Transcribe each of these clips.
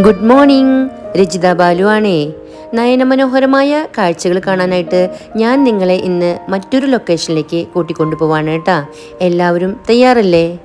Good morning Rajitha Balu ആണേ നയനമനോഹരമായ കാഴ്ചകൾ കാണാനായിട്ട് ഞാൻ നിങ്ങളെ ഇന്ന് മറ്റൊരു ലൊക്കേഷനിലേക്ക് കൂട്ടിക്കൊണ്ടു പോവാണ് കേട്ടാ. എല്ലാവരും തയ്യാറല്ലേ?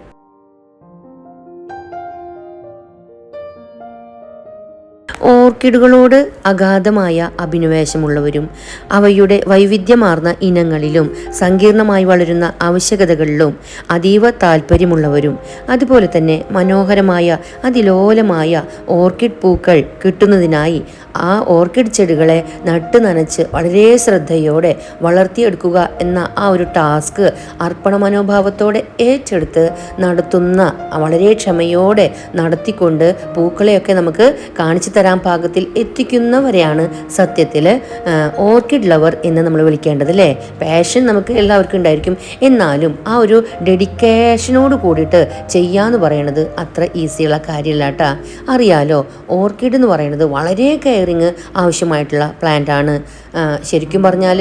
ഓർക്കിഡുകളോട് അഗാധമായ അഭിനിവേശമുള്ളവരും അവയുടെ വൈവിധ്യമാർന്ന ഇനങ്ങളിലും സങ്കീർണമായി വളരുന്ന ആവശ്യകതകളിലും അതീവ താല്പര്യമുള്ളവരും അതുപോലെ തന്നെ മനോഹരമായ അതിലോലമായ ഓർക്കിഡ് പൂക്കൾ കിട്ടുന്നതിനായി ആ ഓർക്കിഡ് ചെടികളെ നട്ട് നനച്ച് വളരെ ശ്രദ്ധയോടെ വളർത്തിയെടുക്കുക എന്ന ആ ഒരു ടാസ്ക് അർപ്പണ മനോഭാവത്തോടെ ഏറ്റെടുത്ത് നടത്തുന്ന വളരെ ക്ഷമയോടെ നടത്തിക്കൊണ്ട് പൂക്കളെയൊക്കെ നമുക്ക് കാണിച്ചു പാകത്തിൽ എത്തിക്കുന്നവരെയാണ് സത്യത്തിൽ ഓർക്കിഡ് ലവർ എന്ന് നമ്മൾ വിളിക്കേണ്ടത് അല്ലേ? പാഷൻ നമുക്ക് എല്ലാവർക്കും ഉണ്ടായിരിക്കും. എന്നാലും ആ ഒരു ഡെഡിക്കേഷനോട് കൂടിയിട്ട് ചെയ്യാന്ന് പറയുന്നത് അത്ര ഈസിയുള്ള കാര്യമല്ല കേട്ടാ അറിയാലോ ഓർക്കിഡ് എന്ന് പറയുന്നത് വളരെ കെയറിങ് ആവശ്യമായിട്ടുള്ള പ്ലാന്റ് ആണ്. ശരിക്കും പറഞ്ഞാൽ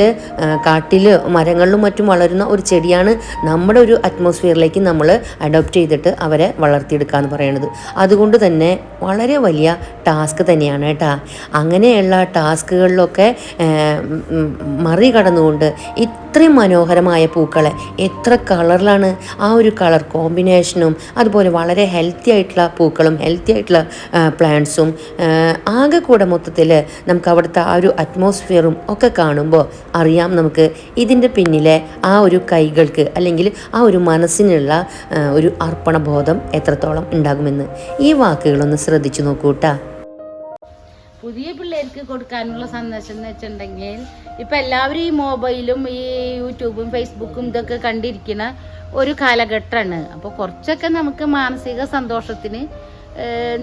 കാട്ടിൽ മരങ്ങളിലും മറ്റും വളരുന്ന ഒരു ചെടിയാണ് നമ്മുടെ ഒരു അറ്റ്മോസ്ഫിയറിലേക്ക് നമ്മൾ അഡോപ്റ്റ് ചെയ്തിട്ട് അവരെ വളർത്തിയെടുക്കുക എന്ന് പറയുന്നത് അതുകൊണ്ട് തന്നെ വളരെ വലിയ ടാസ്ക് തന്നെയാണ് കേട്ടോ. അങ്ങനെയുള്ള ടാസ്കുകളിലൊക്കെ മറികടന്നുകൊണ്ട് ഇത്രയും മനോഹരമായ പൂക്കളെ എത്ര കളറിലാണ് ആ ഒരു കളർ കോമ്പിനേഷനും അതുപോലെ വളരെ ഹെൽത്തി ആയിട്ടുള്ള പൂക്കളും ഹെൽത്തി ആയിട്ടുള്ള പ്ലാന്റ്സും ആകെ കൂടെ മൊത്തത്തിൽ നമുക്ക് അവിടുത്തെ ആ ഒരു അറ്റ്മോസ്ഫിയറും ഒക്കെ കാണുമ്പോൾ അറിയാം നമുക്ക് ഇതിന്റെ പിന്നിലെ ആ ഒരു കൈകൾക്ക് അല്ലെങ്കിൽ ആ ഒരു മനസ്സിനുള്ള ഒരു അർപ്പണബോധം എത്രത്തോളം ഉണ്ടാകുമെന്ന്. ഈ വാക്കുകളൊന്ന് ശ്രദ്ധിച്ചു നോക്കൂ കേട്ടാ. പുതിയ പിള്ളേർക്ക് കൊടുക്കാനുള്ള സന്ദേശം എന്ന് വെച്ചിട്ടുണ്ടെങ്കിൽ ഇപ്പൊ എല്ലാവരും ഈ മൊബൈലും ഈ യൂട്യൂബും ഫേസ്ബുക്കും ഇതൊക്കെ കണ്ടിരിക്കുന്ന ഒരു കാലഘട്ടമാണ്. അപ്പോൾ കുറച്ചൊക്കെ നമുക്ക് മാനസിക സന്തോഷത്തിന്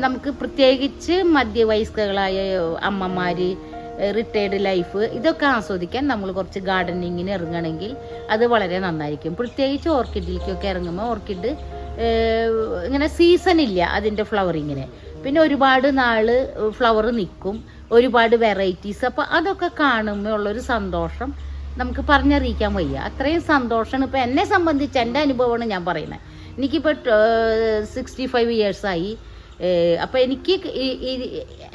നമുക്ക് പ്രത്യേകിച്ച് മധ്യവയസ്കകളായ അമ്മമാർ റിട്ടയർഡ് ലൈഫ് ഇതൊക്കെ ആസ്വദിക്കാൻ നമ്മൾ കുറച്ച് ഗാർഡനിങ്ങിന് ഇറങ്ങണമെങ്കിൽ അത് വളരെ നന്നായിരിക്കും. പ്രത്യേകിച്ച് ഓർക്കിഡിലേക്കൊക്കെ ഇറങ്ങുമ്പോൾ ഓർക്കിഡ് ഇങ്ങനെ സീസൺ ഇല്ല അതിന്റെ ഫ്ലവറിങ്ങിന് പിന്നെ ഒരുപാട് നാൾ ഫ്ലവർ നിൽക്കും ഒരുപാട് വെറൈറ്റീസ് അപ്പോൾ അതൊക്കെ കാണുമ്പോൾ ഉള്ളൊരു സന്തോഷം നമുക്ക് പറഞ്ഞറിയിക്കാൻ വയ്യ. അത്രയും സന്തോഷമാണ് ഇപ്പം എന്നെ സംബന്ധിച്ച് എന്റെ അനുഭവമാണ് ഞാൻ പറയുന്നത് എനിക്കിപ്പോൾ സിക്സ്റ്റി ഫൈവ് ഇയേഴ്സായി അപ്പോൾ എനിക്ക്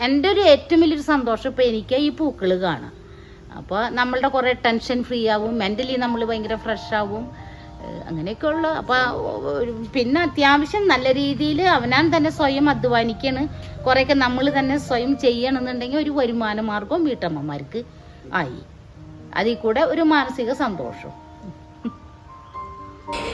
എന്റെ ഒരു ഏറ്റവും വലിയൊരു സന്തോഷം ഇപ്പോൾ എനിക്ക് ഈ പൂക്കൾ കാണാം. അപ്പോൾ നമ്മളുടെ കുറേ ടെൻഷൻ ഫ്രീ ആവും. മെന്റലി നമ്മൾ ഭയങ്കര ഫ്രഷ് ആവും. അങ്ങനെയൊക്കെയുള്ള അപ്പൊ പിന്നെ അത്യാവശ്യം നല്ല രീതിയിൽ അവനാൻ തന്നെ സ്വയം അധ്വാനിക്കാണ്. കുറേയൊക്കെ നമ്മൾ തന്നെ സ്വയം ചെയ്യണമെന്നുണ്ടെങ്കിൽ ഒരു വരുമാന മാർഗവും വീട്ടമ്മമാർക്ക് ആയി. അതിൽ കൂടെ ഒരു മാനസിക സന്തോഷം.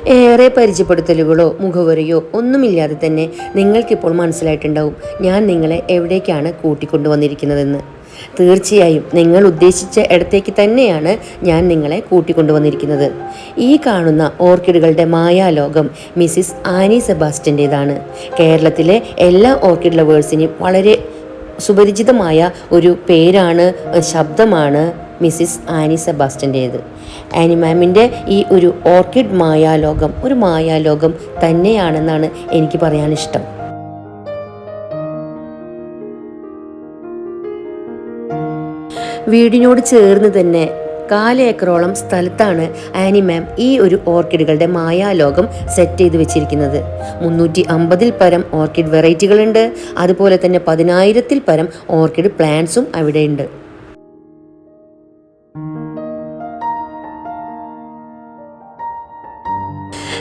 ഏറെ പരിചയപ്പെടുത്തലുകളോ മുഖവരയോ ഒന്നുമില്ലാതെ തന്നെ നിങ്ങൾക്കിപ്പോൾ മനസ്സിലായിട്ടുണ്ടാവും ഞാൻ നിങ്ങളെ എവിടേക്കാണ് കൂട്ടിക്കൊണ്ടുവന്നിരിക്കുന്നതെന്ന്. തീർച്ചയായും നിങ്ങൾ ഉദ്ദേശിച്ച ഇടത്തേക്ക് തന്നെയാണ് ഞാൻ നിങ്ങളെ കൂട്ടിക്കൊണ്ടുവന്നിരിക്കുന്നത്. ഈ കാണുന്ന ഓർക്കിഡുകളുടെ മായാലോകം മിസ്സിസ് ആനി സെബാസ്റ്റന്റേതാണ് കേരളത്തിലെ എല്ലാ ഓർക്കിഡ് ലവേഴ്സിനും വളരെ സുപരിചിതമായ ഒരു പേരാണ് ശബ്ദമാണ് മിസ്സിസ് ആനി സെബാസ്റ്റന്റേത് ആനി മാമിന്റെ ഈ ഒരു ഓർക്കിഡ് മായാലോകം ഒരു മായാലോകം തന്നെയാണെന്നാണ് എനിക്ക് പറയാനിഷ്ടം. വീടിനോട് ചേർന്ന് തന്നെ കാലേക്കറോളം സ്ഥലത്താണ് ആനി മാം ഈ ഒരു ഓർക്കിഡുകളുടെ മായാലോകം സെറ്റ് ചെയ്ത് വെച്ചിരിക്കുന്നത്. മുന്നൂറ്റി അമ്പതിൽ പരം ഓർക്കിഡ് വെറൈറ്റികളുണ്ട്. അതുപോലെ തന്നെ പതിനായിരത്തിൽ പരം ഓർക്കിഡ് പ്ലാന്റ്സും അവിടെയുണ്ട്.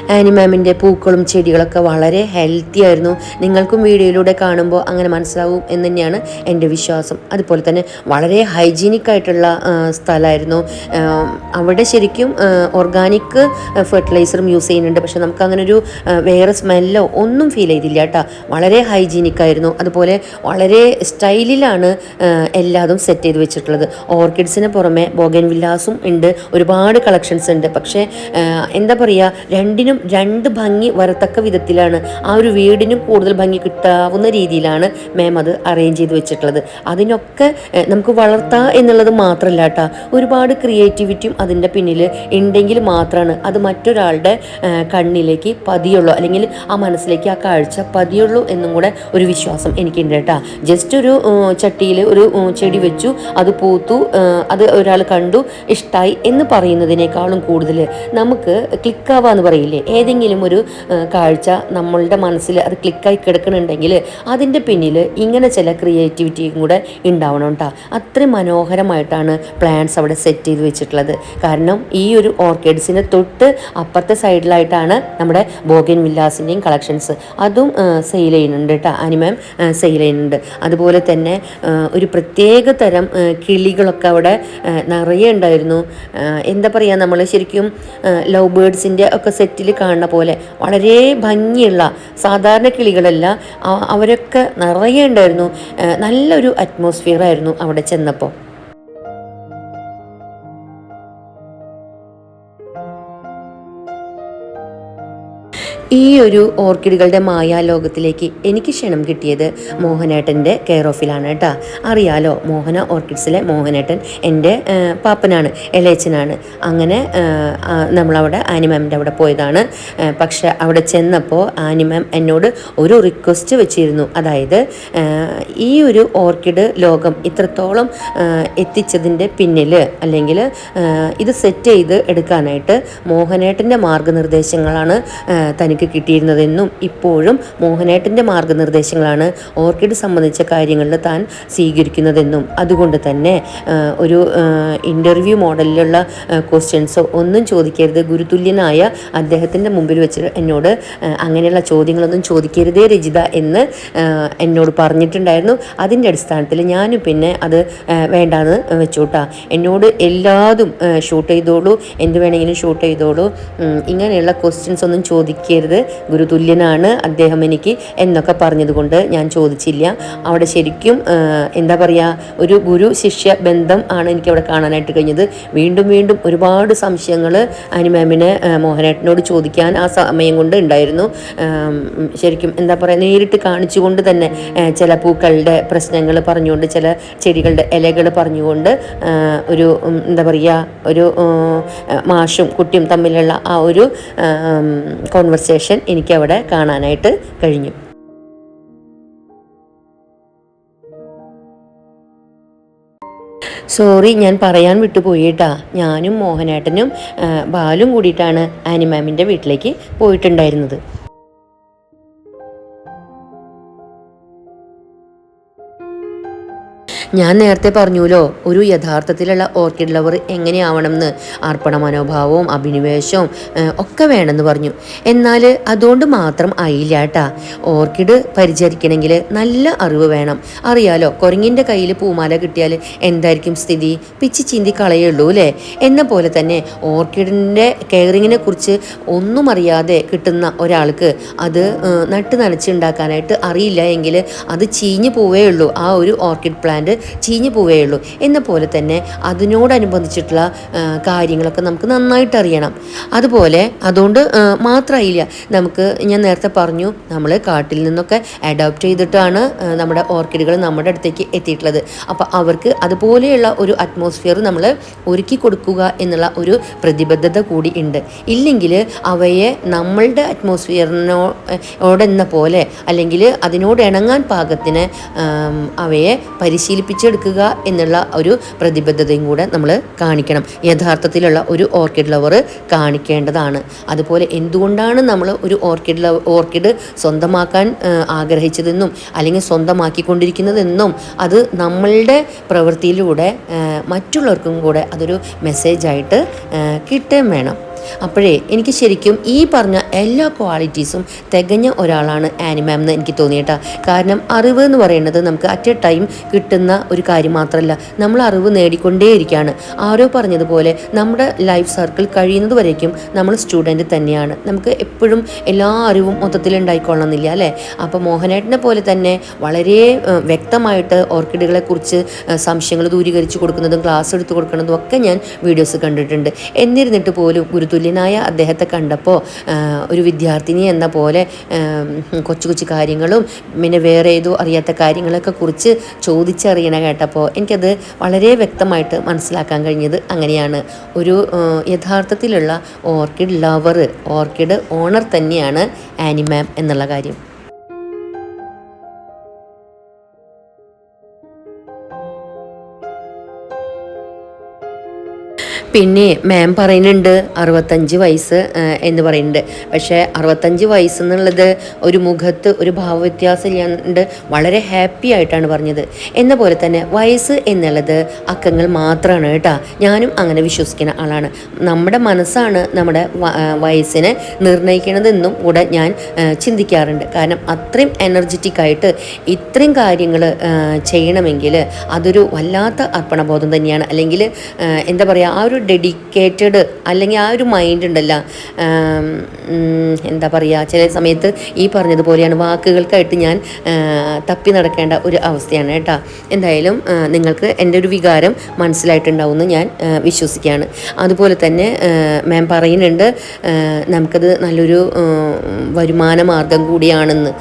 ആനിമാമിന്റെ പൂക്കളും ചെടികളൊക്കെ വളരെ ഹെൽത്തി ആയിരുന്നു. നിങ്ങൾക്കും വീഡിയോയിലൂടെ കാണുമ്പോൾ അങ്ങനെ മനസ്സിലാവും എന്ന് തന്നെയാണ് എന്റെ വിശ്വാസം. അതുപോലെ തന്നെ വളരെ ഹൈജീനിക് ആയിട്ടുള്ള സ്ഥലമായിരുന്നു. അവിടെ ശരിക്കും ഓർഗാനിക് ഫെർട്ടിലൈസറും യൂസ് ചെയ്യുന്നുണ്ട്. പക്ഷെ നമുക്ക് അങ്ങനെ ഒരു വേറെ സ്മെല്ലോ ഒന്നും ഫീൽ ചെയ്തില്ല കേട്ടോ. വളരെ ഹൈജീനിക് ആയിരുന്നു. അതുപോലെ വളരെ സ്റ്റൈലിലാണ് എല്ലാതും സെറ്റ് ചെയ്ത് വെച്ചിട്ടുള്ളത്. ഓർക്കിഡ്സിന് പുറമെ ബോഗൻ വില്ലാസും ഉണ്ട്. ഒരുപാട് കളക്ഷൻസ് ഉണ്ട്. പക്ഷേ എന്താ പറയുക രണ്ടിനും രണ്ട് ഭംഗി വരത്തക്ക വിധത്തിലാണ് ആ ഒരു വീടിനും കൂടുതൽ ഭംഗി കിട്ടാവുന്ന രീതിയിലാണ് മാം അത് അറേഞ്ച് ചെയ്ത് വെച്ചിട്ടുള്ളത്. അതിനൊക്കെ നമുക്ക് വളർത്താം എന്നുള്ളത് മാത്രമല്ല കേട്ടോ ഒരുപാട് ക്രിയേറ്റിവിറ്റിയും അതിന്റെ പിന്നിൽ ഉണ്ടെങ്കിൽ മാത്രമാണ് അത് മറ്റൊരാളുടെ കണ്ണിലേക്ക് പതിയുള്ളൂ. അല്ലെങ്കിൽ ആ മനസ്സിലേക്ക് ആ കാഴ്ച പതിയുള്ളൂ എന്നും കൂടെ ഒരു വിശ്വാസം എനിക്കുണ്ട് കേട്ടോ ജസ്റ്റ് ഒരു ചട്ടിയിൽ ഒരു ചെടി വെച്ചു. അത് പൂത്തു. അത് ഒരാൾ കണ്ടു. ഇഷ്ടമായി എന്ന് പറയുന്നതിനേക്കാളും കൂടുതൽ നമുക്ക് ക്ലിക്കാവാന്ന് പറയില്ലേ? ഏതെങ്കിലും ഒരു കാഴ്ച നമ്മളുടെ മനസ്സിൽ അത് ക്ലിക്കായി കിടക്കണുണ്ടെങ്കിൽ അതിന്റെ പിന്നിൽ ഇങ്ങനെ ചില ക്രിയേറ്റിവിറ്റിയും കൂടെ ഉണ്ടാവണം കേട്ടോ അത്രയും മനോഹരമായിട്ടാണ് പ്ലാന്റ്സ് അവിടെ സെറ്റ് ചെയ്ത് വെച്ചിട്ടുള്ളത്. കാരണം ഈ ഒരു ഓർക്കിഡ്സിന് തൊട്ട് അപ്പുറത്തെ സൈഡിലായിട്ടാണ് നമ്മുടെ ബോഗൻ വില്ലാസിന്റെയും കളക്ഷൻസ്. അതും സെയിൽ ചെയ്യുന്നുണ്ട് കേട്ടോ അനിമയം സെയിൽ ചെയ്യുന്നുണ്ട്. അതുപോലെ തന്നെ ഒരു പ്രത്യേക തരം കിളികളൊക്കെ അവിടെ നിറയെ ഉണ്ടായിരുന്നു. എന്താ പറയുക നമ്മൾ ശരിക്കും ലവ് ബേഡ്സിന്റെ ഒക്കെ സെറ്റിൽ കാണുന്ന പോലെ വളരെ ഭംഗിയുള്ള സാധാരണ കിളികളല്ല അവരൊക്കെ നിറയെ ഉണ്ടായിരുന്നു. നല്ലൊരു അറ്റ്മോസ്ഫിയർ ആയിരുന്നു അവിടെ ചെന്നപ്പോൾ. ഈ ഒരു ഓർക്കിഡുകളുടെ മായാലോകത്തിലേക്ക് എനിക്ക് ക്ഷണം കിട്ടിയത് മോഹനേട്ടന്റെ കെയർ ഓഫിലാണ് കേട്ടോ. അറിയാലോ മോഹന ഓർക്കിഡ്സിലെ മോഹനേട്ടൻ എന്റെ പാപ്പനാണ് ഇളയച്ചനാണ് അങ്ങനെ നമ്മളവിടെ ആനിമാമിന്റെ അവിടെ പോയതാണ്. പക്ഷെ അവിടെ ചെന്നപ്പോൾ ആനിമാം എന്നോട് ഒരു റിക്വസ്റ്റ് വെച്ചിരുന്നു. അതായത് ഈ ഒരു ഓർക്കിഡ് ലോകം ഇത്രത്തോളം എത്തിച്ചതിന്റെ പിന്നിൽ അല്ലെങ്കിൽ ഇത് സെറ്റ് ചെയ്ത് എടുക്കാനായിട്ട് മോഹനേട്ടന്റെ മാർഗനിർദ്ദേശങ്ങളാണ് ആ, തനിക്ക് കിട്ടിയിരുന്നതെന്നും ഇപ്പോഴും മോഹനേട്ടന്റെ മാർഗനിർദ്ദേശങ്ങളാണ് ഓർക്കിഡ് സംബന്ധിച്ച കാര്യങ്ങളിൽ താൻ സ്വീകരിക്കുന്നതെന്നും. അതുകൊണ്ട് തന്നെ ഒരു ഇന്റർവ്യൂ മോഡലിലുള്ള ക്വസ്റ്റ്യൻസോ ഒന്നും ചോദിക്കരുത്. ഗുരുതുല്യനായ അദ്ദേഹത്തിന്റെ മുമ്പിൽ വെച്ച് എന്നോട് അങ്ങനെയുള്ള ചോദ്യങ്ങളൊന്നും ചോദിക്കരുതേ രചിത എന്ന് എന്നോട് പറഞ്ഞിട്ടുണ്ടായിരുന്നു. അതിന്റെ അടിസ്ഥാനത്തിൽ ഞാനും പിന്നെ അത് വേണ്ടാന്ന് വെച്ചോട്ടാ. എന്നോട് എല്ലാതും ഷൂട്ട് ചെയ്തോളൂ. എന്ത് വേണമെങ്കിലും ഷൂട്ട് ചെയ്തോളൂ. ഇങ്ങനെയുള്ള ക്വസ്റ്റ്യൻസ് ഒന്നും ചോദിക്കരുത് ഗുരുതുല്യനാണ് അദ്ദേഹം എനിക്ക് എന്നൊക്കെ പറഞ്ഞതുകൊണ്ട് ഞാൻ ചോദിച്ചില്ല. അവിടെ ശരിക്കും എന്താ പറയുക ഒരു ഗുരു ശിഷ്യ ബന്ധം ആണ് എനിക്ക് അവിടെ കാണാനായിട്ട് കഴിഞ്ഞത്. വീണ്ടും വീണ്ടും ഒരുപാട് സംശയങ്ങൾ അനിമാമിന് മോഹനേട്ടനോട് ചോദിക്കാൻ ആ സമയം കൊണ്ട് ഉണ്ടായിരുന്നു. ശരിക്കും എന്താ പറയുക നേരിട്ട് കാണിച്ചുകൊണ്ട് തന്നെ ചില പൂക്കളുടെ പ്രശ്നങ്ങൾ പറഞ്ഞുകൊണ്ട് ചില ചെടികളുടെ ഇലകൾ പറഞ്ഞുകൊണ്ട് ഒരു എന്താ പറയുക ഒരു മാഷും കുട്ടിയും തമ്മിലുള്ള ആ ഒരു കോൺവെർസേഷൻ എനിക്കവിടെ കാണാനായിട്ട് കഴിഞ്ഞു. സോറി ഞാൻ പറയാൻ വിട്ടുപോയിട്ടാ ഞാനും മോഹനേട്ടനും ബാലും കൂടിയിട്ടാണ് ആനിമാമിന്റെ വീട്ടിലേക്ക് പോയിട്ടുണ്ടായിരുന്നത്. ഞാൻ നേരത്തെ പറഞ്ഞുല്ലോ ഒരു യഥാർത്ഥത്തിലുള്ള ഓർക്കിഡ് ലവർ എങ്ങനെയാവണമെന്ന് അർപ്പണ മനോഭാവവും അഭിനിവേശവും ഒക്കെ വേണമെന്ന് പറഞ്ഞു. എന്നാൽ അതുകൊണ്ട് മാത്രം ആയില്ല കേട്ടാ ഓർക്കിഡ് പരിചരിക്കണമെങ്കിൽ നല്ല അറിവ് വേണം. അറിയാലോ കുരങ്ങിന്റെ കയ്യിൽ പൂമാല കിട്ടിയാൽ എന്തായിരിക്കും സ്ഥിതി? പിച്ചി ചിന്തി കളയുള്ളൂ അല്ലേ എന്ന പോലെ തന്നെ ഓർക്കിഡിന്റെ കെയറിങ്ങിനെ കുറിച്ച് ഒന്നും അറിയാതെ കിട്ടുന്ന ഒരാൾക്ക് അത് നട്ട് നനച്ചുണ്ടാക്കാനായിട്ട് അറിയില്ല എങ്കിൽ അത് ചീഞ്ഞു പോവേ ഉള്ളൂ. ആ ഒരു ഓർക്കിഡ് പ്ലാന്റ് ചീഞ്ഞു പോവേ ഉള്ളൂ എന്ന പോലെ തന്നെ അതിനോടനുബന്ധിച്ചിട്ടുള്ള കാര്യങ്ങളൊക്കെ നമുക്ക് നന്നായിട്ട് അറിയണം. അതുപോലെ അതുകൊണ്ട് മാത്രമായില്ല നമുക്ക് ഞാൻ നേരത്തെ പറഞ്ഞു നമ്മൾ കാട്ടിൽ നിന്നൊക്കെ അഡോപ്റ്റ് ചെയ്തിട്ടാണ് നമ്മുടെ ഓർക്കിഡുകൾ നമ്മുടെ അടുത്തേക്ക് എത്തിയിട്ടുള്ളത്. അപ്പോൾ അവർക്ക് അതുപോലെയുള്ള ഒരു അറ്റ്മോസ്ഫിയർ നമ്മൾ ഒരുക്കി കൊടുക്കുക എന്നുള്ള ഒരു പ്രതിബദ്ധത കൂടി ഉണ്ട്. ഇല്ലെങ്കിൽ അവയെ നമ്മളുടെ അറ്റ്മോസ്ഫിയറിനോ ഓടെന്ന പോലെ അല്ലെങ്കിൽ അതിനോട് ഇണങ്ങാൻ പാകത്തിന് അവയെ അവയെ പരിശീലിപ്പിച്ചെടുക്കുക എന്നുള്ള ഒരു പ്രതിബദ്ധതയും കൂടെ നമ്മൾ കാണിക്കണം. യഥാർത്ഥത്തിലുള്ള ഒരു ഓർക്കിഡ് ലവർ കാണിക്കേണ്ടതാണ്. അതുപോലെ എന്തുകൊണ്ടാണ് നമ്മൾ ഒരു ഓർക്കിഡ് ലവ് ഓർക്കിഡ് സ്വന്തമാക്കാൻ ആഗ്രഹിച്ചതെന്നും അല്ലെങ്കിൽ സ്വന്തമാക്കിക്കൊണ്ടിരിക്കുന്നതെന്നും അത് നമ്മളുടെ പ്രവൃത്തിയിലൂടെ മറ്റുള്ളവർക്കും കൂടെ അതൊരു മെസ്സേജായിട്ട് കിട്ടുകയും വേണം. അപ്പോഴേ എനിക്ക് ശരിക്കും ഈ പറഞ്ഞ എല്ലാ ക്വാളിറ്റീസും തികഞ്ഞ ഒരാളാണ് ആനിമാം എന്ന് എനിക്ക് തോന്നിയിട്ടാ കാരണം അറിവ് എന്ന് പറയുന്നത് നമുക്ക് അറ്റ് എ ടൈം കിട്ടുന്ന ഒരു കാര്യം മാത്രമല്ല നമ്മൾ അറിവ് നേടിക്കൊണ്ടേയിരിക്കുകയാണ് ആരോ പറഞ്ഞതുപോലെ നമ്മുടെ ലൈഫ് സർക്കിൾ കഴിയുന്നത് വരേക്കും നമ്മൾ സ്റ്റുഡന്റ് തന്നെയാണ്. നമുക്ക് എപ്പോഴും എല്ലാ അറിവും മൊത്തത്തിൽ ഉണ്ടായിക്കൊള്ളണമെന്നില്ല അല്ലേ? അപ്പോൾ മോഹനേട്ടനെ പോലെ തന്നെ വളരെ വ്യക്തമായിട്ട് ഓർക്കിഡുകളെ കുറിച്ച് സംശയങ്ങൾ ദൂരീകരിച്ച് കൊടുക്കുന്നതും ക്ലാസ് എടുത്ത് കൊടുക്കുന്നതും ഒക്കെ ഞാൻ വീഡിയോസ് കണ്ടിട്ടുണ്ട്. എന്നിരുന്നിട്ട് പോലും ഗുരുതുല്യനായ അദ്ദേഹത്തെ കണ്ടപ്പോൾ ഒരു വിദ്യാർത്ഥിനി എന്ന പോലെ കൊച്ചു കൊച്ചു കാര്യങ്ങളും പിന്നെ വേറെ ഏതോ അറിയാത്ത കാര്യങ്ങളൊക്കെ കുറിച്ച് ചോദിച്ചറിയണ കേട്ടപ്പോൾ എനിക്കത് വളരെ വ്യക്തമായിട്ട് മനസ്സിലാക്കാൻ കഴിഞ്ഞത് അങ്ങനെയാണ്. ഒരു യഥാർത്ഥത്തിലുള്ള ഓർക്കിഡ് ലവർ ഓർക്കിഡ് ഓണർ തന്നെയാണ് ആനിമാം എന്നുള്ള കാര്യം. പിന്നെ മാം പറയുന്നുണ്ട് അറുപത്തഞ്ച് വയസ്സ് എന്ന് പറയുന്നുണ്ട്. പക്ഷേ അറുപത്തഞ്ച് വയസ്സ് എന്നുള്ളത് ഒരു മുഖത്ത് ഒരു ഭാവവ്യത്യാസം ഇല്ലാണ്ട് വളരെ ഹാപ്പി ആയിട്ടാണ് പറഞ്ഞത്. എന്ന പോലെ തന്നെ വയസ്സ് എന്നുള്ളത് അക്കങ്ങൾ മാത്രമാണ് കേട്ടോ. ഞാനും അങ്ങനെ വിശ്വസിക്കുന്ന ആളാണ്. നമ്മുടെ മനസ്സാണ് നമ്മുടെ വയസ്സിനെ നിർണയിക്കണതെന്നും കൂടെ ഞാൻ ചിന്തിക്കാറുണ്ട്. കാരണം അത്രയും എനർജറ്റിക് ആയിട്ട് ഇത്രയും കാര്യങ്ങൾ ചെയ്യണമെങ്കിൽ അതൊരു വല്ലാത്ത അർപ്പണബോധം തന്നെയാണ്. അല്ലെങ്കിൽ എന്താ പറയുക ആ ഒരു ഡെഡിക്കേറ്റഡ് അല്ലെങ്കിൽ ആ ഒരു മൈൻഡ് ഉണ്ടല്ലോ. എന്താ പറയുക ചില സമയത്ത് ഈ പറഞ്ഞതുപോലെയാണ് വാക്കുകൾക്കായിട്ട് ഞാൻ തപ്പി നടക്കേണ്ട ഒരു അവസ്ഥയാണ് കേട്ടോ. എന്തായാലും നിങ്ങൾക്ക് എന്റെ ഒരു വികാരം മനസ്സിലായിട്ടുണ്ടാവുമെന്ന് ഞാൻ വിശ്വസിക്കുകയാണ്. അതുപോലെ തന്നെ മാം പറയുന്നുണ്ട് നമുക്കത് നല്ലൊരു വരുമാന മാർഗം കൂടിയാണെന്ന്.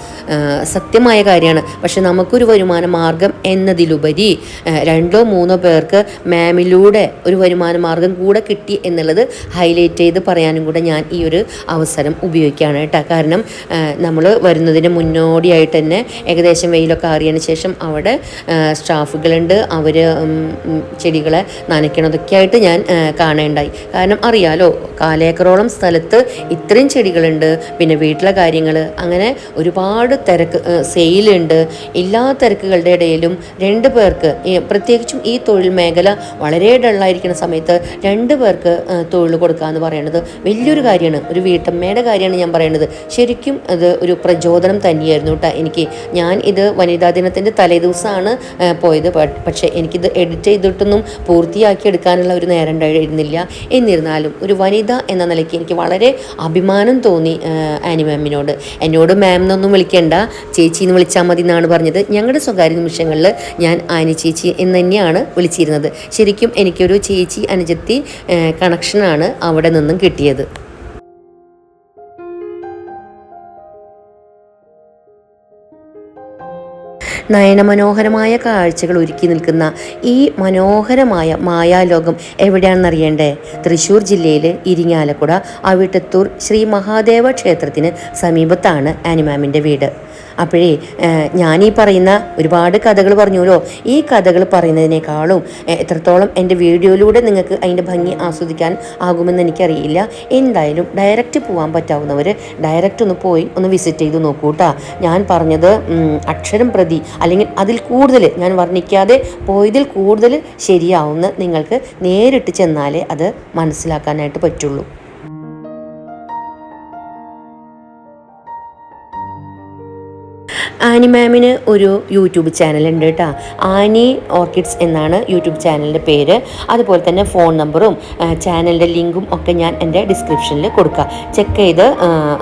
സത്യമായ കാര്യമാണ്. പക്ഷെ നമുക്കൊരു വരുമാന മാർഗം എന്നതിലുപരി രണ്ടോ മൂന്നോ പേർക്ക് മാമിലൂടെ ഒരു വരുമാന മാർഗം കൂടെ കിട്ടി എന്നുള്ളത് ഹൈലൈറ്റ് ചെയ്ത് പറയാനും കൂടെ ഞാൻ ഈ ഒരു അവസരം ഉപയോഗിക്കുകയാണ് കേട്ടോ. കാരണം നമ്മൾ വരുന്നതിന് മുന്നോടിയായിട്ട് തന്നെ ഏകദേശം വെയിലൊക്കെ ആറിയതിന് ശേഷം അവിടെ സ്റ്റാഫുകളുണ്ട്. അവർ ചെടികളെ നനയ്ക്കണതൊക്കെ ആയിട്ട് ഞാൻ കാണേണ്ടായി. കാരണം അറിയാലോ കാലേക്കറോളം സ്ഥലത്ത് ഇത്രയും ചെടികളുണ്ട്. പിന്നെ വീട്ടിലെ കാര്യങ്ങൾ അങ്ങനെ ഒരുപാട് തിരക്ക് സെയിലുണ്ട്. എല്ലാ തിരക്കുകളുടെ ഇടയിലും രണ്ട് പേർക്ക് പ്രത്യേകിച്ചും ഈ തൊഴിൽ മേഖല വളരെ ഡള്ളായിരിക്കുന്ന സമയത്ത് രണ്ട് പേർക്ക് തൊഴിൽ കൊടുക്കുക എന്ന് പറയുന്നത് വലിയൊരു കാര്യമാണ്. ഒരു വീട്ടമ്മയുടെ കാര്യമാണ് ഞാൻ പറയുന്നത് ശരിക്കും അത് ഒരു പ്രചോദനം തന്നെയായിരുന്നു കേട്ടോ എനിക്ക്. ഞാൻ ഇത് വനിതാ ദിനത്തിന്റെ തലേദിവസമാണ് പോയത്. പക്ഷേ എനിക്കിത് എഡിറ്റ് ചെയ്തിട്ടൊന്നും പൂർത്തിയാക്കി എടുക്കാനുള്ള ഒരു നേരം ഉണ്ടായിരുന്നില്ല. എന്നിരുന്നാലും ഒരു വനിത എന്ന നിലയ്ക്ക് എനിക്ക് വളരെ അഭിമാനം തോന്നി ആനി മാമിനോട്. എന്നോട് മാം എന്നൊന്നും വിളിക്കേണ്ട. ചേച്ചി എന്ന് വിളിച്ചാൽ മതി എന്നാണ് പറഞ്ഞത്. ഞങ്ങളുടെ സ്വകാര്യ നിമിഷങ്ങളിൽ ഞാൻ ആനി ചേച്ചി എന്ന് തന്നെയാണ് വിളിച്ചിരുന്നത്. ശരിക്കും എനിക്കൊരു ചേച്ചി അനുജത്തി ആ, കണക്ഷനാണ് അവിടെ നിന്നും കിട്ടിയത്. നയനമനോഹരമായ കാഴ്ചകൾ ഒരുക്കി നിൽക്കുന്ന ഈ മനോഹരമായ മായാലോകം എവിടെയാണെന്നറിയണ്ടേ? തൃശ്ശൂർ ജില്ലയിലെ ഇരിങ്ങാലക്കുട അവിട്ടത്തൂർ ശ്രീ മഹാദേവ ക്ഷേത്രത്തിന് സമീപത്താണ് ആനിമാമിന്റെ വീട്. അപ്പോഴേ ഞാനീ പറയുന്ന ഒരുപാട് കഥകൾ പറഞ്ഞുല്ലോ ഈ കഥകൾ പറയുന്നതിനേക്കാളും എത്രത്തോളം എന്റെ വീഡിയോയിലൂടെ നിങ്ങൾക്ക് അതിന്റെ ഭംഗി ആസ്വദിക്കാൻ ആകുമെന്ന് എനിക്കറിയില്ല. എന്തായാലും ഡയറക്റ്റ് പോകാൻ പറ്റാവുന്നവർ ഡയറക്റ്റ് ഒന്ന് പോയി ഒന്ന് വിസിറ്റ് ചെയ്ത് നോക്കൂ കേട്ടോ ഞാൻ പറഞ്ഞത് അക്ഷരം പ്രതി അല്ലെങ്കിൽ അതിൽ കൂടുതൽ ഞാൻ വർണിക്കാതെ പോയതിൽ കൂടുതൽ ശരിയാവുന്ന നിങ്ങൾക്ക് നേരിട്ട് ചെന്നാലേ അത് മനസ്സിലാക്കാനായിട്ട് പറ്റുള്ളൂ. ആനി മാമിന് ഒരു യൂട്യൂബ് ചാനലുണ്ട് കേട്ടോ. ആനി ഓർക്കിഡ്സ് എന്നാണ് യൂട്യൂബ് ചാനലിന്റെ പേര്. അതുപോലെ തന്നെ ഫോൺ നമ്പറും ചാനലിന്റെ ലിങ്കും ഒക്കെ ഞാൻ എന്റെ ഡിസ്ക്രിപ്ഷനിൽ കൊടുക്കാം. ചെക്ക് ചെയ്ത്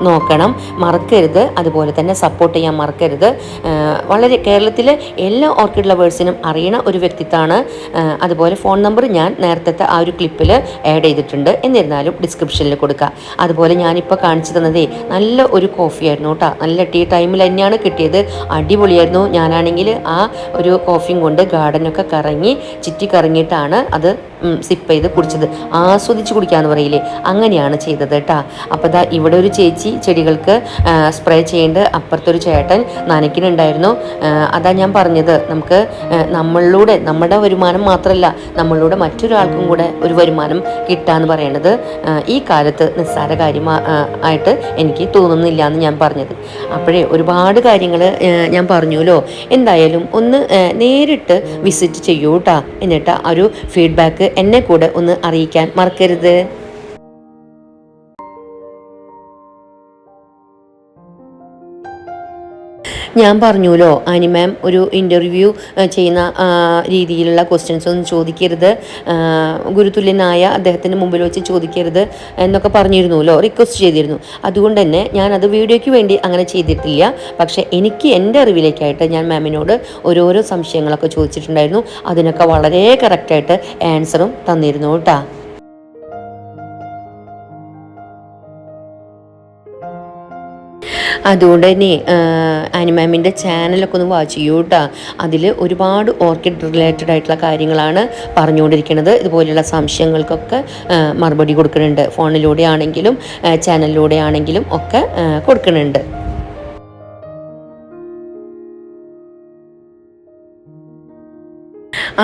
നോക്കണം. മറക്കരുത്. അതുപോലെ തന്നെ സപ്പോർട്ട് ചെയ്യാൻ മറക്കരുത്. വളരെ കേരളത്തിലെ എല്ലാ ഓർക്കിഡ് ലവേഴ്സിനും അറിയണ ഒരു വ്യക്തിത്വമാണ് അതുപോലെ ഫോൺ നമ്പർ ഞാൻ നേരത്തെ ആ ഒരു ക്ലിപ്പിൽ ആഡ് ചെയ്തിട്ടുണ്ട്. എന്നിരുന്നാലും ഡിസ്ക്രിപ്ഷനിൽ കൊടുക്കുക അതുപോലെ ഞാനിപ്പോൾ കാണിച്ചു തന്നതേ നല്ല ഒരു കോഫി ആയിരുന്നു കേട്ടോ. നല്ല ടീ ടൈമിൽ തന്നെയാണ് കിട്ടിയത്. അടിപൊളിയായിരുന്നു. ഞാനാണെങ്കിൽ ആ ഒരു കോഫിയും കൊണ്ട് ഗാർഡനൊക്കെ കറങ്ങി ചുറ്റി കറങ്ങിയിട്ടാണ് അത് സിപ്പ് ചെയ്ത് കുടിച്ചത്. ആസ്വദിച്ച് കുടിക്കാന്ന് പറയില്ലേ? അങ്ങനെയാണ് ചെയ്തത് കേട്ടോ. അപ്പോൾ ദാ ഇവിടെ ഒരു ചേച്ചി ചെടികൾക്ക് സ്പ്രേ ചെയ്യേണ്ട അപ്പുറത്തൊരു ചേട്ടൻ നനയ്ക്കുന്നുണ്ടായിരുന്നു. അതാ ഞാൻ പറഞ്ഞത്. നമുക്ക് നമ്മളിലൂടെ നമ്മുടെ വരുമാനം മാത്രമല്ല നമ്മളിലൂടെ മറ്റൊരാൾക്കും കൂടെ ഒരു വരുമാനം കിട്ടാന്ന് പറയണത് ഈ കാലത്ത് നിസ്സാര കാര്യമായിട്ട് എനിക്ക് തോന്നുന്നില്ല എന്ന് ഞാൻ പറഞ്ഞത്. അപ്പോഴേ ഒരുപാട് കാര്യങ്ങൾ ഞാൻ പറഞ്ഞുല്ലോ എന്തായാലും ഒന്ന് നേരിട്ട് വിസിറ്റ് ചെയ്യൂട്ടാ. എന്നിട്ട് ഒരു ഫീഡ്ബാക്ക് എന്നെ കൂടെ ഒന്ന് അറിയിക്കാൻ മറക്കരുത്. ഞാൻ പറഞ്ഞുല്ലോ ആനി മാം ഒരു ഇന്റർവ്യൂ ചെയ്യുന്ന രീതിയിലുള്ള ക്വസ്റ്റ്യൻസ് ഒന്നും ചോദിക്കരുത്. ഗുരുതുല്യനായ അദ്ദേഹത്തിന്റെ മുമ്പിൽ വെച്ച് ചോദിക്കരുത് എന്നൊക്കെ പറഞ്ഞിരുന്നുല്ലോ റിക്വസ്റ്റ് ചെയ്തിരുന്നു. അതുകൊണ്ട് തന്നെ ഞാനത് വീഡിയോയ്ക്ക് വേണ്ടി അങ്ങനെ ചെയ്തിട്ടില്ല. പക്ഷേ എനിക്ക് എന്റെ അറിവിലേക്കായിട്ട് ഞാൻ മാമിനോട് ഓരോരോ സംശയങ്ങളൊക്കെ ചോദിച്ചിട്ടുണ്ടായിരുന്നു. അതിനൊക്കെ വളരെ കറക്റ്റായിട്ട് ആൻസറും തന്നിരുന്നു കേട്ടോ. അതുകൊണ്ട് തന്നെ ആനിമാമിന്റെ ചാനലൊക്കെ ഒന്ന് വാച്ച് ചെയ്യൂ കേട്ടോ അതിൽ ഒരുപാട് ഓർക്കിഡ് റിലേറ്റഡ് ആയിട്ടുള്ള കാര്യങ്ങളാണ് പറഞ്ഞുകൊണ്ടിരിക്കുന്നത്. ഇതുപോലെയുള്ള സംശയങ്ങൾക്കൊക്കെ മറുപടി കൊടുക്കുന്നുണ്ട്. ഫോണിലൂടെ ആണെങ്കിലും ചാനലിലൂടെ ആണെങ്കിലും ഒക്കെ കൊടുക്കുന്നുണ്ട്.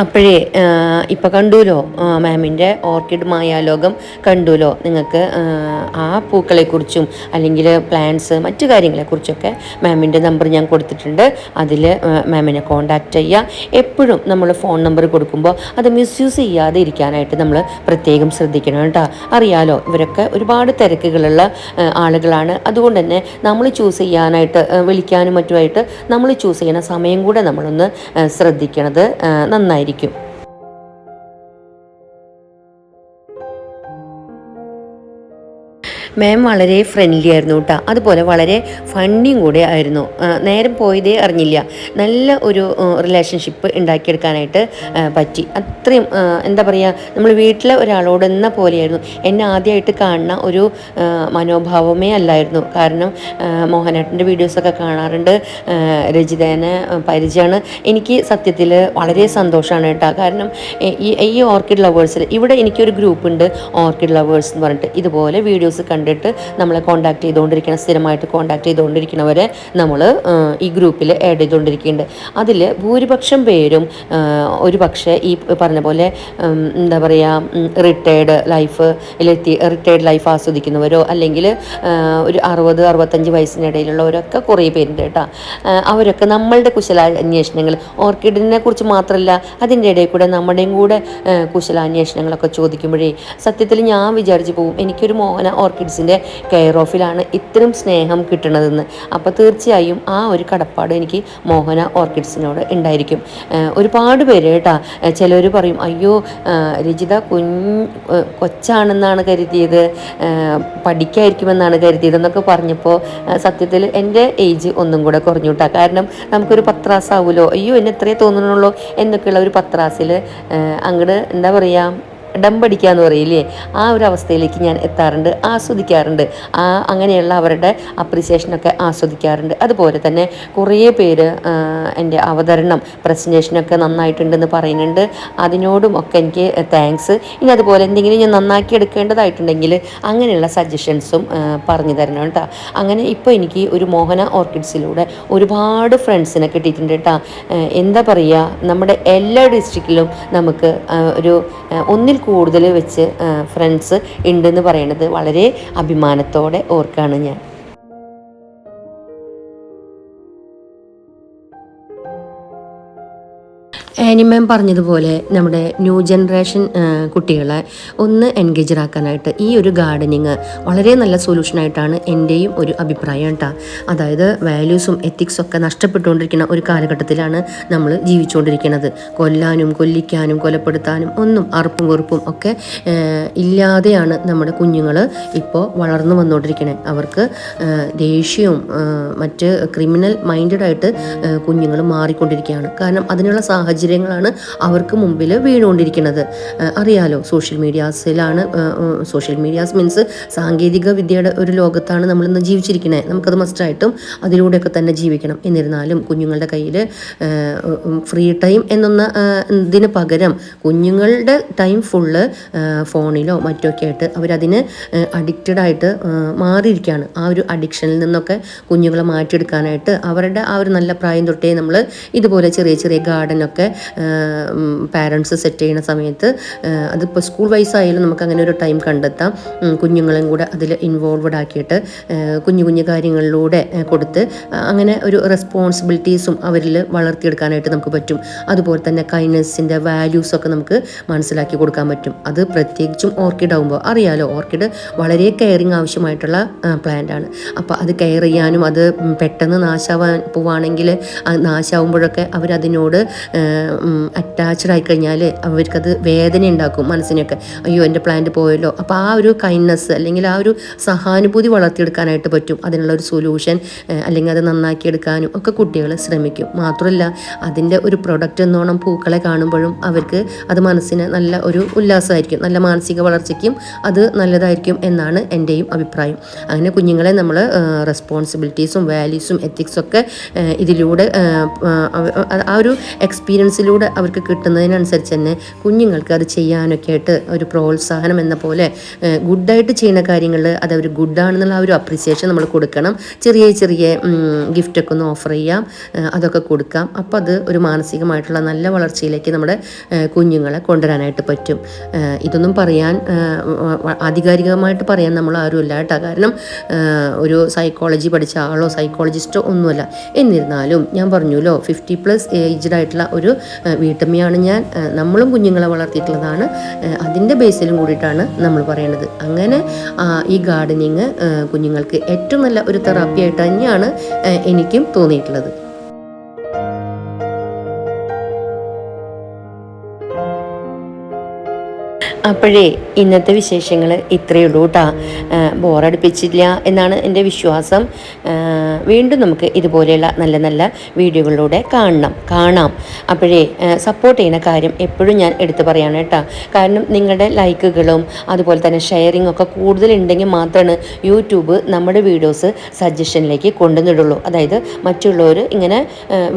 അപ്പോഴേ ഇപ്പം കണ്ടൂലോ മാമിന്റെ ഓർക്കിഡ് മായാലോകം കണ്ടൂലോ നിങ്ങൾക്ക് ആ പൂക്കളെക്കുറിച്ചും അല്ലെങ്കിൽ പ്ലാന്റ്സ് മറ്റു കാര്യങ്ങളെക്കുറിച്ചൊക്കെ മാമിന്റെ നമ്പർ ഞാൻ കൊടുത്തിട്ടുണ്ട്. അതിൽ മാമിനെ കോൺടാക്റ്റ് ചെയ്യുക എപ്പോഴും നമ്മൾ ഫോൺ നമ്പർ കൊടുക്കുമ്പോൾ അത് മിസ്യൂസ് ചെയ്യാതെ ഇരിക്കാനായിട്ട് നമ്മൾ പ്രത്യേകം ശ്രദ്ധിക്കണം കേട്ടോ. അറിയാലോ ഇവരൊക്കെ ഒരുപാട് തിരക്കുകളുള്ള ആളുകളാണ്. അതുകൊണ്ട് തന്നെ നമ്മൾ ചൂസ് ചെയ്യാനായിട്ട് വിളിക്കാനും മറ്റുമായിട്ട് നമ്മൾ ചൂസ് ചെയ്യുന്ന സമയം കൂടെ നമ്മളൊന്ന് ശ്രദ്ധിക്കണത് ആ, നന്നായിരിക്കും മാം വളരെ ഫ്രണ്ട്ലി ആയിരുന്നു കേട്ടോ അതുപോലെ വളരെ ഫണ്ടിയും കൂടെ ആയിരുന്നു. നേരം പോയതേ അറിഞ്ഞില്ല. നല്ല ഒരു റിലേഷൻഷിപ്പ് ഉണ്ടാക്കിയെടുക്കാനായിട്ട് പറ്റി. അത്രയും എന്താ പറയുക നമ്മൾ വീട്ടിലെ ഒരാളോട് എന്ന പോലെയായിരുന്നു. എന്നെ ആദ്യമായിട്ട് കാണുന്ന ഒരു മനോഭാവമേ അല്ലായിരുന്നു. കാരണം മോഹനേട്ടന്റെ വീഡിയോസൊക്കെ കാണാറുണ്ട്. രചിതേനെ പരിചയമാണ്. എനിക്ക് സത്യത്തിൽ വളരെ സന്തോഷമാണ് കേട്ടോ കാരണം ഈ ഓർക്കിഡ് ലവേഴ്സിൽ ഇവിടെ എനിക്കൊരു ഗ്രൂപ്പ് ഉണ്ട് ഓർക്കിഡ് ലവേഴ്സ് എന്ന് പറഞ്ഞിട്ട്. ഇതുപോലെ വീഡിയോസ് കണ്ടിട്ട് നമ്മളെ കോൺടാക്ട് ചെയ്തുകൊണ്ടിരിക്കണം സ്ഥിരമായിട്ട് കോൺടാക്ട് ചെയ്തുകൊണ്ടിരിക്കണവരെ നമ്മൾ ഈ ഗ്രൂപ്പിൽ ആഡ് ചെയ്തുകൊണ്ടിരിക്കുന്നുണ്ട്. അതിൽ ഭൂരിപക്ഷം പേരും ഒരു പക്ഷേ ഈ പറഞ്ഞ പോലെ എന്താ പറയുക റിട്ടയർഡ് ലൈഫ് എത്തി റിട്ടയർഡ് ലൈഫ് ആസ്വദിക്കുന്നവരോ അല്ലെങ്കിൽ ഒരു അറുപത് അറുപത്തഞ്ച് വയസ്സിനിടയിലുള്ളവരൊക്കെ കുറേ പേരുണ്ട് കേട്ടോ. അവരൊക്കെ നമ്മളുടെ കുശലാന്വേഷണങ്ങൾ ഓർക്കിഡിനെ കുറിച്ച് മാത്രമല്ല അതിന്റെ ഇടയിൽ കൂടെ നമ്മുടെയും കൂടെ കുശല കുശലാന്വേഷണങ്ങളൊക്കെ ചോദിക്കുമ്പോഴേ സത്യത്തിൽ ഞാൻ വിചാരിച്ചു പോകും എനിക്കൊരു മോഹന ഓർക്കിഡ്സിന്റെ കെയർ ഓഫിലാണ് ഇത്രയും സ്നേഹം കിട്ടണതെന്ന്. അപ്പോൾ തീർച്ചയായും ആ ഒരു കടപ്പാട് എനിക്ക് മോഹന ഓർക്കിഡ്സിനോട് ഉണ്ടായിരിക്കും. ഒരുപാട് പേര് കേട്ടാ ചിലർ പറയും അയ്യോ രചിത കുഞ്ഞ് കൊച്ചാണെന്നാണ് കരുതിയത് പഠിക്കായിരിക്കുമെന്നാണ് കരുതിയത് എന്നൊക്കെ പറഞ്ഞപ്പോൾ സത്യത്തിൽ എന്റെ ഏജ് ഒന്നും കൂടെ കുറഞ്ഞു കിട്ടാം. കാരണം നമുക്കൊരു പത്രാസാവുമല്ലോ അയ്യോ എന്നെ എത്രയേ തോന്നുന്നുള്ളൂ എന്നൊക്കെയുള്ള ഒരു പത്രാസിൽ അങ്ങോട്ട് എന്താ പറയുക ഡമ്പടിക്കുക എന്ന് പറയില്ലേ? ആ ഒരു അവസ്ഥയിലേക്ക് ഞാൻ എത്താറുണ്ട് ആസ്വദിക്കാറുണ്ട്. ആ അങ്ങനെയുള്ള അവരുടെ അപ്രിസിയേഷനൊക്കെ ആസ്വദിക്കാറുണ്ട്. അതുപോലെ തന്നെ കുറേ പേര് എന്റെ അവതരണം പ്രസന്റേഷനൊക്കെ നന്നായിട്ടുണ്ടെന്ന് പറയുന്നുണ്ട്. അതിനോടും ഒക്കെ എനിക്ക് താങ്ക്സ് ഇനി അതുപോലെ എന്തെങ്കിലും ഞാൻ നന്നാക്കി എടുക്കേണ്ടതായിട്ടുണ്ടെങ്കിൽ അങ്ങനെയുള്ള സജഷൻസും പറഞ്ഞു തരണം കേട്ടോ. അങ്ങനെ ഇപ്പോൾ എനിക്ക് ഒരു മോഹന ഓർക്കിഡ്സിലൂടെ ഒരുപാട് ഫ്രണ്ട്സിനെ കിട്ടിയിട്ടുണ്ട് കേട്ടോ. എന്താ പറയുക നമ്മുടെ എല്ലാ ഡിസ്ട്രിക്റ്റിലും നമുക്ക് ഒരു ഒന്നിൽ കൂടുതൽ വെച്ച് ഫ്രണ്ട്സ് ഉണ്ടെന്ന് പറയുന്നത് വളരെ അഭിമാനത്തോടെ ഓർക്കാണ് ഞാൻ. ആനിമാം പറഞ്ഞതുപോലെ നമ്മുടെ ന്യൂ ജനറേഷൻ കുട്ടികളെ ഒന്ന് എൻഗേജർ ആക്കാനായിട്ട് ഈ ഒരു ഗാർഡനിങ് വളരെ നല്ല സൊല്യൂഷനായിട്ടാണ് എന്റെയും ഒരു അഭിപ്രായം കേട്ടോ അതായത് വാല്യൂസും എത്തിക്സും ഒക്കെ നഷ്ടപ്പെട്ടുകൊണ്ടിരിക്കുന്ന ഒരു കാലഘട്ടത്തിലാണ് നമ്മൾ ജീവിച്ചുകൊണ്ടിരിക്കുന്നത്. കൊല്ലാനും കൊല്ലിക്കാനും കൊലപ്പെടുത്താനും ഒന്നും അറുപ്പും വെറുപ്പും ഒക്കെ ഇല്ലാതെയാണ് നമ്മുടെ കുഞ്ഞുങ്ങൾ ഇപ്പോൾ വളർന്നു വന്നുകൊണ്ടിരിക്കുന്നത് അവർക്ക് ദേഷ്യവും മറ്റ് ക്രിമിനൽ മൈൻഡഡായിട്ട് കുഞ്ഞുങ്ങൾ മാറിക്കൊണ്ടിരിക്കുകയാണ് കാരണം അതിനുള്ള സാഹചര്യങ്ങളാണ് അവർക്ക് മുമ്പിൽ വീണുകൊണ്ടിരിക്കുന്നത്. അറിയാലോ സോഷ്യൽ മീഡിയാസിലാണ് സോഷ്യൽ മീഡിയാസ് മീൻസ് സാങ്കേതിക വിദ്യയുടെ ഒരു ലോകത്താണ് നമ്മൾ ഇന്ന് ജീവിച്ചിരിക്കുന്നത് നമുക്കത് മസ്റ്റായിട്ടും അതിലൂടെയൊക്കെ തന്നെ ജീവിക്കണം. എന്നിരുന്നാലും കുഞ്ഞുങ്ങളുടെ കയ്യിൽ ഫ്രീ ടൈം എന്നൊന്ന ഇതിന് പകരം കുഞ്ഞുങ്ങളുടെ ടൈം ഫുള്ള് ഫോണിലോ മറ്റൊക്കെ ആയിട്ട് അവരതിന് അഡിക്റ്റഡ് ആയിട്ട് മാറിയിരിക്കുകയാണ് ആ ഒരു അഡിക്ഷനിൽ നിന്നൊക്കെ കുഞ്ഞുങ്ങളെ മാറ്റിയെടുക്കാനായിട്ട് അവരുടെ ആ ഒരു നല്ല പ്രായം തൊട്ടേ നമ്മൾ ഇതുപോലെ ചെറിയ ചെറിയ ഗാർഡനൊക്കെ പാരൻസ് സെറ്റ് ചെയ്യുന്ന സമയത്ത് അതിപ്പോൾ സ്കൂൾ വൈസ് ആയാലും നമുക്ക് അങ്ങനെ ഒരു ടൈം കണ്ടെത്താം. കുഞ്ഞുങ്ങളെയും കൂടെ അതിൽ ഇൻവോൾവഡ് ആക്കിയിട്ട് കുഞ്ഞു കുഞ്ഞു കാര്യങ്ങളിലൂടെ കൊടുത്ത് അങ്ങനെ ഒരു റെസ്പോൺസിബിലിറ്റീസും അവരിൽ വളർത്തിയെടുക്കാനായിട്ട് നമുക്ക് പറ്റും. അതുപോലെ തന്നെ കൈൻഡ്നെസ്സിന്റെ വാല്യൂസൊക്കെ നമുക്ക് മനസ്സിലാക്കി കൊടുക്കാൻ പറ്റും. അത് പ്രത്യേകിച്ചും ഓർക്കിഡ് ആകുമ്പോൾ അറിയാലോ ഓർക്കിഡ് വളരെ കെയറിങ് ആവശ്യമായിട്ടുള്ള പ്ലാന്റ് ആണ്. അപ്പോൾ അത് കെയർ ചെയ്യാനും അത് പെട്ടെന്ന് നാശാവാൻ പോവുകയാണെങ്കിൽ നാശാവുമ്പോഴൊക്കെ അവരതിനോട് അറ്റാച്ച്ഡ് ആയിക്കഴിഞ്ഞാൽ അവർക്കത് വേദന ഉണ്ടാക്കും മനസ്സിനൊക്കെ. അയ്യോ എന്റെ പ്ലാന്റ് പോയല്ലോ. അപ്പോൾ ആ ഒരു കൈൻഡ്നെസ് അല്ലെങ്കിൽ ആ ഒരു സഹാനുഭൂതി വളർത്തിയെടുക്കാനായിട്ട് പറ്റും. അതിനുള്ള ഒരു സൊല്യൂഷൻ അല്ലെങ്കിൽ അത് നന്നാക്കിയെടുക്കാനും ഒക്കെ കുട്ടികൾ ശ്രമിക്കും. മാത്രമല്ല അതിന്റെ ഒരു പ്രൊഡക്റ്റ് എന്നോണം പൂക്കളെ കാണുമ്പോഴും അവർക്ക് അത് മനസ്സിന് നല്ല ഒരു ഉല്ലാസമായിരിക്കും. നല്ല മാനസിക വളർച്ചയ്ക്കും അത് നല്ലതായിരിക്കും എന്നാണ് എന്റെയും അഭിപ്രായം. അങ്ങനെ കുഞ്ഞുങ്ങളെ നമ്മൾ റെസ്പോൺസിബിലിറ്റീസും വാല്യൂസും എത്തിക്സും ഒക്കെ ഇതിലൂടെ ആ, ഒരു ഒരു എക്സ്പീരിയൻസിലൂടെ അവർക്ക് കിട്ടുന്നതിനനുസരിച്ച് തന്നെ കുഞ്ഞുങ്ങൾക്ക് അത് ചെയ്യാനൊക്കെ ആയിട്ട് ഒരു പ്രോത്സാഹനം എന്ന പോലെ ഗുഡായിട്ട് ചെയ്യുന്ന കാര്യങ്ങൾ അത് അവർ ഗുഡാണെന്നുള്ള ആ ഒരു അപ്രിസിയേഷൻ നമ്മൾ കൊടുക്കണം. ചെറിയ ചെറിയ ഗിഫ്റ്റൊക്കെ ഒന്ന് ഓഫർ ചെയ്യാം അതൊക്കെ കൊടുക്കാം. അപ്പോൾ അത് ഒരു മാനസികമായിട്ടുള്ള നല്ല വളർച്ചയിലേക്ക് നമ്മുടെ കുഞ്ഞുങ്ങളെ കൊണ്ടുവരാനായിട്ട് പറ്റും. ഇതൊന്നും പറയാൻ ആധികാരികമായിട്ട് പറയാൻ നമ്മൾ ആരുമില്ല കേട്ടോ. കാരണം ഒരു സൈക്കോളജി പഠിച്ച ആളോ സൈക്കോളജിസ്റ്റോ ഒന്നുമല്ല. എന്നിരുന്നാലും ഞാൻ പറഞ്ഞല്ലോ ഫിഫ്റ്റി പ്ലസ് ഏജ്ഡ് ആയിട്ടുള്ള ഒരു വീട്ടമ്മയാണ് ഞാൻ. നമ്മളും കുഞ്ഞുങ്ങളെ വളർത്തിയിട്ടുള്ളതാണ്. അതിന്റെ ബേസിലും കൂടിയിട്ടാണ് നമ്മൾ പറയുന്നത് അങ്ങനെ ഈ ഗാർഡനിങ് കുഞ്ഞുങ്ങൾക്ക് ഏറ്റവും നല്ല ഒരു തെറാപ്പി ആയിട്ട് തന്നെയാണ് എനിക്കും തോന്നിയിട്ടുള്ളത്. അപ്പോഴേ ഇന്നത്തെ വിശേഷങ്ങൾ ഇത്രയേ ഉള്ളൂ കേട്ടോ ബോറടിപ്പിച്ചില്ല എന്നാണ് എന്റെ വിശ്വാസം. വീണ്ടും നമുക്ക് ഇതുപോലെയുള്ള നല്ല നല്ല വീഡിയോകളിലൂടെ കാണണം കാണാം. അപ്പോഴേ സപ്പോർട്ട് ചെയ്യുന്ന കാര്യം എപ്പോഴും ഞാൻ എടുത്തു പറയാണ് കേട്ടോ കാരണം നിങ്ങളുടെ ലൈക്കുകളും അതുപോലെ തന്നെ ഷെയറിംഗ് ഒക്കെ കൂടുതലുണ്ടെങ്കിൽ മാത്രമാണ് യൂട്യൂബ് നമ്മുടെ വീഡിയോസ് സജഷനിലേക്ക് കൊണ്ടുവന്നിടുള്ളൂ. അതായത് മറ്റുള്ളവർ ഇങ്ങനെ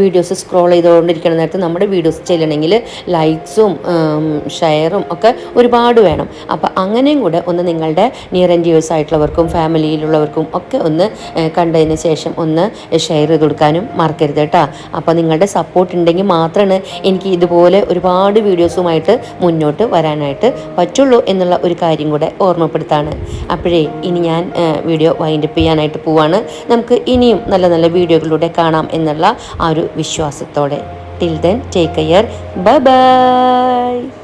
വീഡിയോസ് സ്ക്രോൾ ചെയ്തുകൊണ്ടിരിക്കുന്ന നേരത്ത് നമ്മുടെ വീഡിയോസ് ചെല്ലണമെങ്കിൽ ലൈക്സും ഷെയറും ഒക്കെ ഒരുപാട് വേണം. അപ്പോൾ അങ്ങനെയും കൂടെ ഒന്ന് നിങ്ങളുടെ നിയർ ആൻഡ് ഡിയേഴ്സ് ആയിട്ടുള്ളവർക്കും ഫാമിലിയിലുള്ളവർക്കും ഒക്കെ ഒന്ന് കണ്ടതിന് ശേഷം ഒന്ന് ഷെയർ ചെയ്ത് കൊടുക്കാനും മറക്കരുത് കേട്ടോ. അപ്പോൾ നിങ്ങളുടെ സപ്പോർട്ട് ഉണ്ടെങ്കിൽ മാത്രമാണ് എനിക്ക് ഇതുപോലെ ഒരുപാട് വീഡിയോസുമായിട്ട് മുന്നോട്ട് വരാനായിട്ട് പറ്റുള്ളൂ എന്നുള്ള ഒരു കാര്യം കൂടെ ഓർമ്മപ്പെടുത്താണ്. അപ്പോഴേ ഇനി ഞാൻ വീഡിയോ വൈൻഡപ്പ് ചെയ്യാനായിട്ട് പോവാണ്. നമുക്ക് ഇനിയും നല്ല നല്ല വീഡിയോകളിലൂടെ കാണാം എന്നുള്ള ആ ഒരു വിശ്വാസത്തോടെ. Till then take care bye bye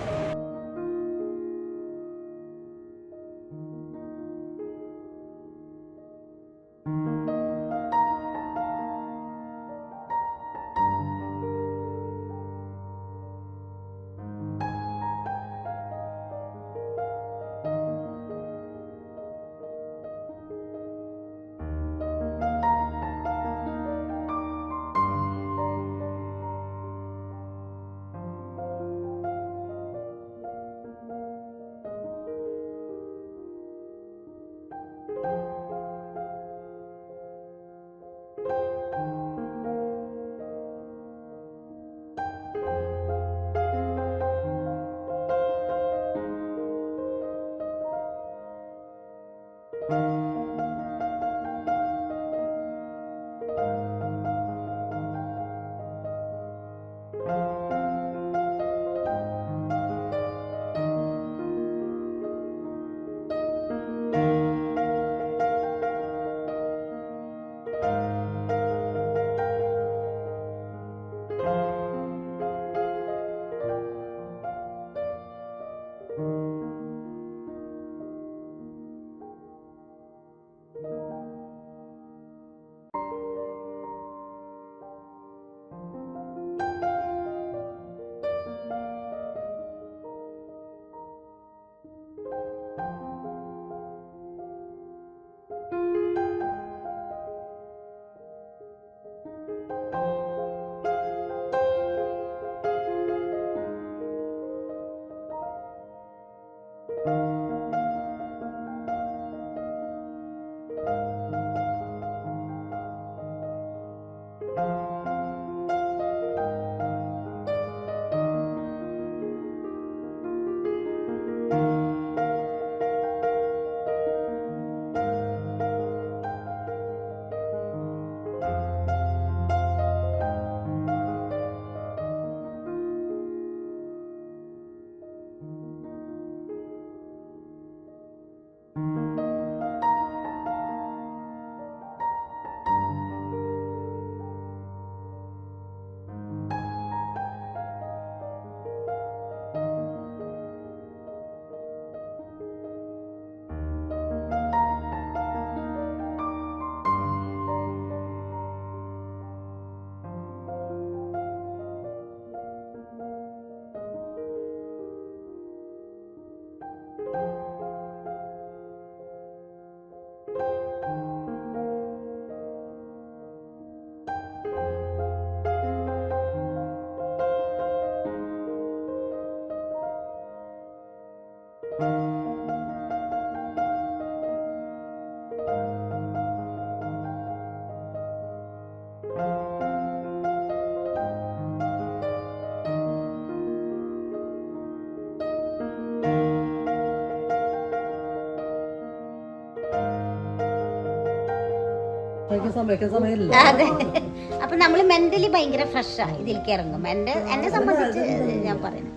അപ്പൊ നമ്മൾ മെന്റലി ഭയങ്കര ഫ്രഷാ ഇതിലേക്ക് ഇറങ്ങും. എന്റെ എന്നെ സംബന്ധിച്ച് ഞാൻ പറയുന്നത്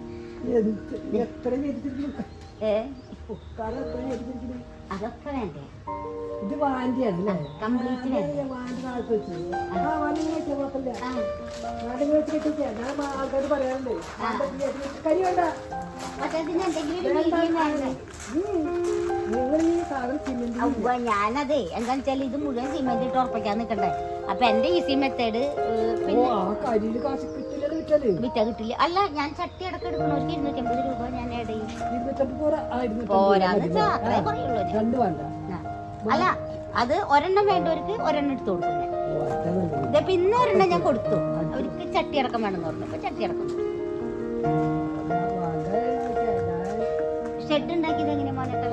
അതൊക്കെ വേണ്ടേ? ഇത് വാന്റിയാണ് കംപ്ലീറ്റ് ആൾക്കാർ പറയാറുണ്ട്. കരി വേണ്ട. പക്ഷെ അതിന് എന്തെങ്കിലും ഒരു അവ്വ, ഞാനതേ. എന്താന്ന് വെച്ചാൽ ഇത് മുഴുവൻ സിമെന്റ് ഇട്ട് ഉറപ്പിക്കാൻ നിൽക്കണ്ടേ അപ്പൊ എന്റെ ഈസി മെത്തേഡ് പിന്നെ വിറ്റ കിട്ടില്ല. അല്ല ഞാൻ ചട്ടി അടക്കം എടുക്കണവർക്ക് ഇരുന്നൂറ്റമ്പത് രൂപ ഞാൻ പോരാന്ന് വെച്ചാ. അത്രേ പറയുള്ളൂ ഒരു. അല്ല അത് ഒരെണ്ണം വേണ്ടവർക്ക് ഒരെണ്ണം എടുത്തു കൊടുക്കും ഞാൻ. പിന്നെ ഒരെണ്ണം ഞാൻ കൊടുത്തു. അവർക്ക് ചട്ടി അടക്കം വേണമെന്ന് പറഞ്ഞു. അപ്പൊ ചട്ടി അടക്കം ഷെഡ് ഉണ്ടാക്കിയത് എങ്ങനെ മോനട്ട